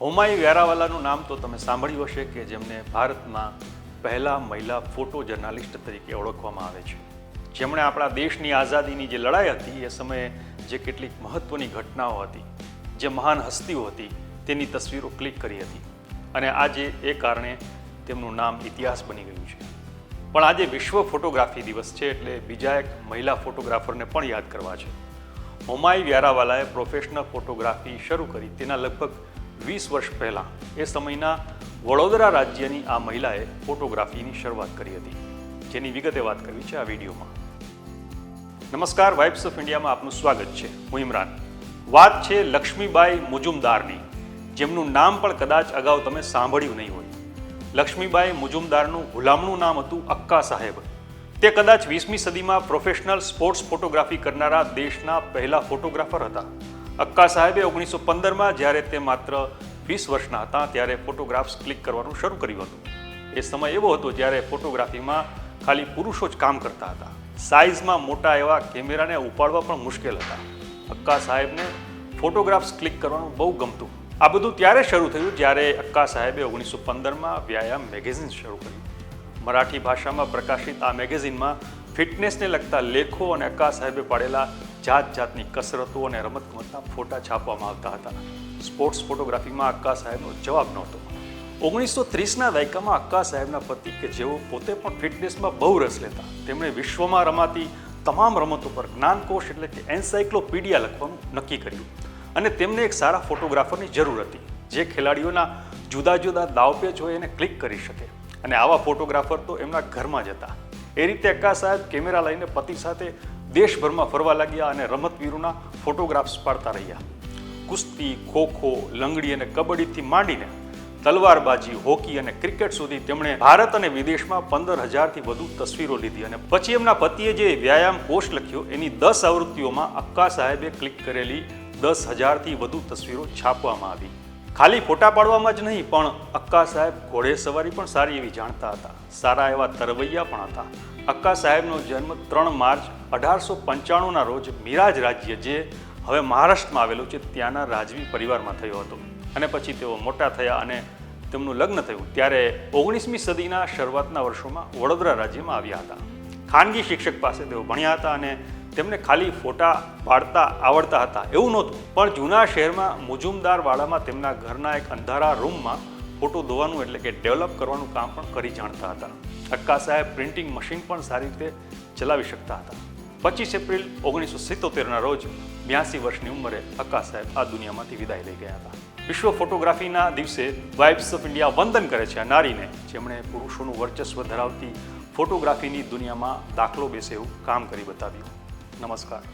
હોમાઈ વ્યારાવાલાનું નામ તો તમે સાંભળ્યું હશે કે જેમને ભારતમાં પહેલા મહિલા ફોટો જર્નાલિસ્ટ તરીકે ઓળખવામાં આવે છે. જેમણે આપણા દેશની આઝાદીની જે લડાઈ હતી, એ સમયે જે કેટલીક મહત્ત્વની ઘટનાઓ હતી, જે મહાન હસ્તીઓ હતી, તેની તસવીરો ક્લિક કરી હતી. અને આજે એ કારણે તેમનું નામ ઇતિહાસ બની ગયું છે. પણ આજે વિશ્વ ફોટોગ્રાફી દિવસ છે એટલે બીજા એક મહિલા ફોટોગ્રાફરને પણ યાદ કરવા છે. હોમાઈ વ્યારાવાલાએ પ્રોફેશનલ ફોટોગ્રાફી શરૂ કરી, તેના લગભગ વીસ વર્ષ પહેલાં એ સમયના વડોદરા રાજ્યની આ મહિલાએ ફોટોગ્રાફીની શરૂઆત કરી હતી. જેની વિગતે વાત કરવી છે આ વિડીયોમાં. નમસ્કાર વાઇબ્સ ઓફ ઇન્ડિયામાં આપનું સ્વાગત છે. હું ઇમરાન. વાત છે લક્ષ્મીબાઈ મુજુમદારની, જેમનું નામ પણ કદાચ અગાઉ તમે સાંભળ્યું નહીં હોય. લક્ષ્મીબાઈ મુજુમદારનું હુલામણું નામ હતું અક્કા સાહેબ. તે કદાચ વીસમી સદીમાં પ્રોફેશનલ સ્પોર્ટ્સ ફોટોગ્રાફી કરનારા દેશના પહેલા ફોટોગ્રાફર હતા. અક્કા સાહેબે ઓગણીસો પંદરમાં જ્યારે તે માત્ર વીસ વર્ષના હતા, ત્યારે ફોટોગ્રાફ્સ ક્લિક કરવાનું શરૂ કર્યું હતું. એ સમય એવો હતો જ્યારે ફોટોગ્રાફીમાં ખાલી પુરુષો જ કામ કરતા હતા. સાઇઝમાં મોટા એવા કેમેરાને ઉપાડવા પણ મુશ્કેલ હતા. અક્કા સાહેબને ફોટોગ્રાફ્સ ક્લિક કરવાનું બહુ ગમતું. આ બધું ત્યારે શરૂ થયું જ્યારે અક્કા સાહેબે ઓગણીસો પંદરમાં વ્યાયામ મેગેઝિન શરૂ કર્યું મરાઠી ભાષામાં પ્રકાશિત આ મેગેઝિનમાં ફિટનેસને લગતા લેખો અને અક્કા સાહેબે પાડેલા જાત જાતની કસરતો અને રમતગમતના ફોટા છાપવામાં આવતા હતા. સ્પોર્ટ્સ ફોટોગ્રાફીમાં અક્કા સાહેબનો જવાબ નહોતો. ઓગણીસો ત્રીસના દાયકામાં અક્કા સાહેબના પતિ કે જેઓ પોતે પણ ફિટનેસમાં બહુ રસ લેતા, તેમણે વિશ્વમાં રમાતી તમામ રમતો પર જ્ઞાનકોશ એટલે કે એન્સાઇક્લોપીડિયા લખવાનું નક્કી કર્યું. અને તેમને એક સારા ફોટોગ્રાફરની જરૂર હતી, જે ખેલાડીઓના જુદા જુદા દાવપેચ હોય એને ક્લિક કરી શકે. અને આવા ફોટોગ્રાફર તો એમના ઘરમાં જ હતા. એ રીતે અક્કા સાહેબ કેમેરા લઈને પતિ સાથે દેશભરમાં ફરવા લાગ્યા અને રમતવીરોના ફોટોગ્રાફ્સ પાડતા રહ્યા. કુસ્તી, ખોખો, લંગડી અને કબડ્ડીથી માંડીને તલવારબાજી, હોકી અને ક્રિકેટ સુધી તેમણે ભારત અને વિદેશમાં પંદર હજારથી વધુ તસવીરો લીધી અને પછી એમના પતિએ જે વ્યાયામ કોષ લખ્યો એની દસ આવૃત્તિઓમાં અક્કા સાહેબે ક્લિક કરેલી દસ હજારથી વધુ તસવીરો છાપવામાં આવી. ખાલી ફોટા પાડવામાં જ નહીં, પણ અક્કા સાહેબ ઘોડે સવારી પણ સારી એવી જાણતા હતા. સારા એવા તરવૈયા પણ હતા. અક્કા સાહેબનો જન્મ ત્રણ માર્ચ અઢારસો પંચાણુંના રોજ મિરાજ રાજ્ય, જે હવે મહારાષ્ટ્રમાં આવેલું છે, ત્યાંના રાજવી પરિવારમાં થયો હતો. અને પછી તેઓ મોટા થયા અને તેમનું લગ્ન થયું. ત્યારે ઓગણીસમી સદીના શરૂઆતના વર્ષોમાં વડોદરા રાજ્યમાં આવ્યા હતા. ખાનગી શિક્ષક પાસે તેઓ ભણ્યા હતા અને તેમને ખાલી ફોટા પાડતા આવડતા હતા. એવું નહોતું, પણ જૂના શહેરમાં મુજુમદારવાડામાં તેમના ઘરના એક અંધારા રૂમમાં ફોટો ધોવાનું એટલે કે ડેવલપ કરવાનું કામ પણ કરી જાણતા હતા. અક્કા સાહેબ પ્રિન્ટિંગ મશીન પણ સારી રીતે ચલાવી શકતા હતા. પચીસ એપ્રિલ ઓગણીસો સિત્તોતેરના રોજ બ્યાસી વર્ષની ઉંમરે અક્કા સાહેબ આ દુનિયામાંથી વિદાય લઈ ગયા હતા. વિશ્વ ફોટોગ્રાફીના દિવસે વાઇફ્સ ઓફ ઇન્ડિયા વંદન કરે છે આ નારીને, જેમણે પુરુષોનું વર્ચસ્વ ધરાવતી ફોટોગ્રાફીની દુનિયામાં દાખલો બેસે એવું કામ કરી બતાવ્યું. નમસ્કાર.